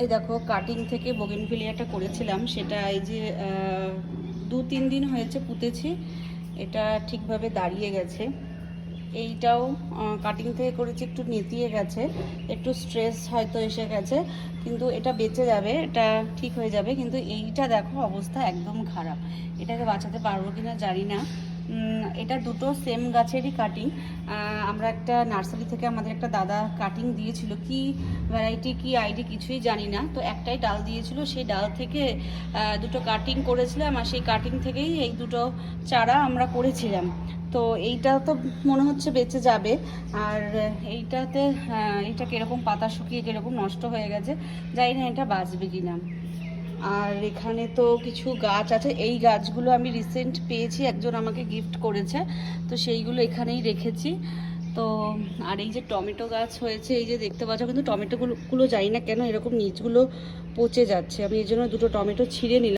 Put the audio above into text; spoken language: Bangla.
এই দেখো কাটিং থেকে বোগেনভিলিয়াটা করেছিলাম, সেটা এই যে দু তিন দিন হয়েছে পুঁতেছি, এটা ঠিকভাবে দাঁড়িয়ে গেছে। এইটাও কাটিং থেকে করেছি, একটু নেতিয়ে গেছে, একটু স্ট্রেস হয়তো এসে গেছে, কিন্তু এটা বেঁচে যাবে, এটা ঠিক হয়ে যাবে, কিন্তু এইটা দেখো, অবস্থা একদম খারাপ। এটাকে বাঁচাতে পারব কিনা জানি না। এটা দুটো সেম গাছেরই কাটিং আমরা একটা নার্সারি থেকে আমাদের একটা দাদা কাটিং দিয়েছিল। কি ভ্যারাইটি কি আইডি কিছুই জানি না। তো একটাই ডাল দিয়েছিল। সেই ডাল থেকে দুটো কাটিং করেছিলাম আর সেই কাটিং থেকেই এই দুটো চারা আমরা করেছিলাম। তো এইটা তো মনে হচ্ছে বেঁচে যাবে। আর এইটাতে এইটা কীরকম পাতা শুকিয়ে কীরকম নষ্ট হয়ে গেছে, জানি না এটা বাঁচবে কি না আর এখানে তো কিছু গাছ আছে। এই গাছগুলো আমি রিসেন্ট পেয়েছি। একজন আমাকে গিফট করেছে। তো সেইগুলো এখানেই রেখেছি। তো, আর এই যে টমেটো গাছ হয়েছে, এই যে দেখতে পাচ্ছ, কিন্তু টমেটোগুলো, গুলো জানি না কেন এরকম নিচগুলো পচে যাচ্ছে। আমি এই জন্য দুটো টমেটো ছিঁড়ে নিলাম।